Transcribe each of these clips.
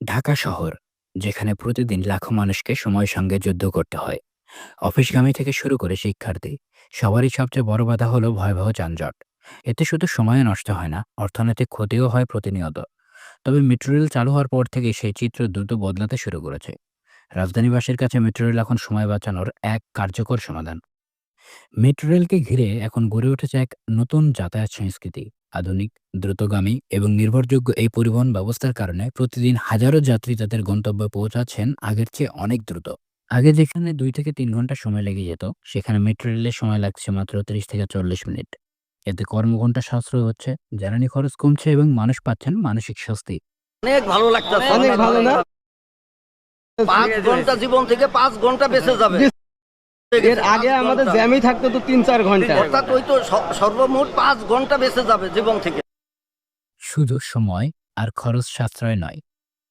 ঢাকা শহর, যেখানে প্রতিদিন লাখো মানুষকে সময়ের সঙ্গে যুদ্ধ করতে হয়। অফিসগামী থেকে শুরু করে শিক্ষার্থী, সবারই সবচেয়ে বড় বাধা হলো ভয়াবহ যানজট। এতে শুধু সময় নষ্ট হয় না, অর্থনৈতিক ক্ষতিও হয় প্রতিনিয়ত। তবে মেট্রো রেল চালু হওয়ার পর থেকে সেই চিত্র দ্রুত বদলাতে শুরু করেছে। রাজধানীবাসীর কাছে মেট্রো রেল এখন সময় বাঁচানোর এক কার্যকর সমাধান। মেট্রো রেলকে ঘিরে এখন গড়ে উঠেছে এক নতুন যাতায়াত সংস্কৃতি। আধুনিক দ্রুতগামী এবং নির্ভরযোগ্য এই পরিবহন ব্যবস্থার কারণে প্রতিদিন হাজারো যাত্রী তাদের গন্তব্যে পৌঁছাচ্ছেন আগের চেয়ে অনেক দ্রুত। আগে যেখানে দুই থেকে তিন ঘণ্টা সময় লেগে যেত সেখানে মেট্রো রেলের সময় লাগছে মাত্র তিরিশ থেকে চল্লিশ মিনিট। এতে কর্মঘণ্টা সাশ্রয় হচ্ছে জ্বালানি খরচ কমছে এবং মানুষ পাচ্ছেন মানসিক স্বস্তি। অনেক ভালো লাগতেছে অনেক ভালো না? পাঁচ ঘণ্টা জীবন থেকে পাঁচ ঘণ্টা বেঁচে যাবে। এর আগে আমাদের জ্যামই থাকতো তো তিন চার ঘণ্টা। অর্থাৎ ওই তো সর্বমোট পাঁচ ঘণ্টা বেঁচে যাবে জীবন থেকে। শুধু সময় আর খরচ সাশ্রয় নয়।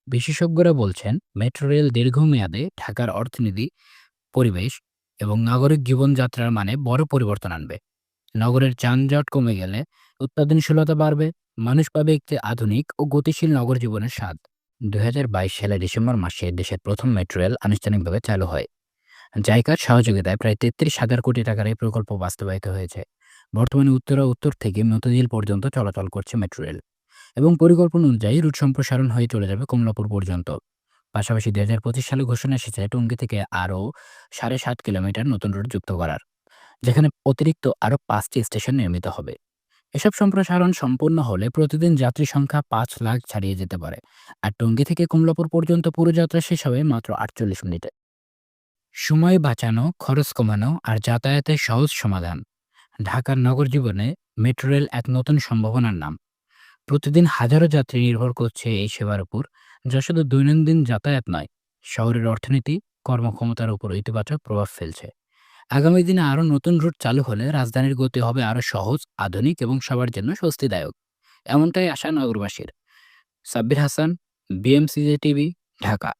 বিশেষজ্ঞরা বলছেন মেট্রো রেল দীর্ঘমেয়াদে ঢাকার অর্থনীতি পরিবেশ এবং নাগরিক জীবনযাত্রার মানে বড় পরিবর্তন আনবে। নগরের যানজট কমে গেলে উৎপাদনশীলতা বাড়বে মানুষ পাবে একটি আধুনিক ও গতিশীল নগর জীবনের স্বাদ। দুই সালে ডিসেম্বর মাসে দেশের প্রথম মেট্রো রেল আনুষ্ঠানিকভাবে চালু হয়। জাইকার সহযোগিতায় প্রায় তেত্রিশ হাজার কোটি টাকার এই প্রকল্প বাস্তবায়িত হয়েছে। বর্তমানে উত্তরা উত্তর থেকে মতিঝিল পর্যন্ত চলাচল করছে মেট্রো রেল এবং পরিকল্পনা অনুযায়ী রুট সম্প্রসারণ হয়ে চলে যাবে কমলাপুর পর্যন্ত। পাশাপাশি দুই হাজার পঁচিশ সালে ঘোষণা এসেছে টঙ্গী থেকে আরও সাড়ে সাত কিলোমিটার নতুন রুট যুক্ত করার, যেখানে অতিরিক্ত আরও পাঁচটি স্টেশন নির্মিত হবে। এসব সম্প্রসারণ সম্পূর্ণ হলে প্রতিদিন যাত্রী সংখ্যা পাঁচ লাখ ছাড়িয়ে যেতে পারে। আর টঙ্গী থেকে কমলাপুর পর্যন্ত পুরো যাত্রা শেষ হবে মাত্র আটচল্লিশ মিনিটে। সময় বাঁচানো, খরচ কমানো আর যাতায়াতের সহজ সমাধান। ঢাকার নগর জীবনে মেট্রো রেল এক নতুন সম্ভাবনার নাম। প্রতিদিন হাজারো যাত্রী নির্ভর করছে এই সেবার উপর, যা শুধু দৈনন্দিন যাতায়াত নয়, শহরের অর্থনীতি, কর্মক্ষমতার উপর ইতিবাচক প্রভাব ফেলছে। আগামী দিনে আরও নতুন রুট চালু হলে রাজধানীর গতি হবে আরও সহজ, আধুনিক এবং সবার জন্য স্বস্তিদায়ক। এমনটাই আশা নগরবাসীর। Sabbir Hasan BMCJ TV, Dhaka.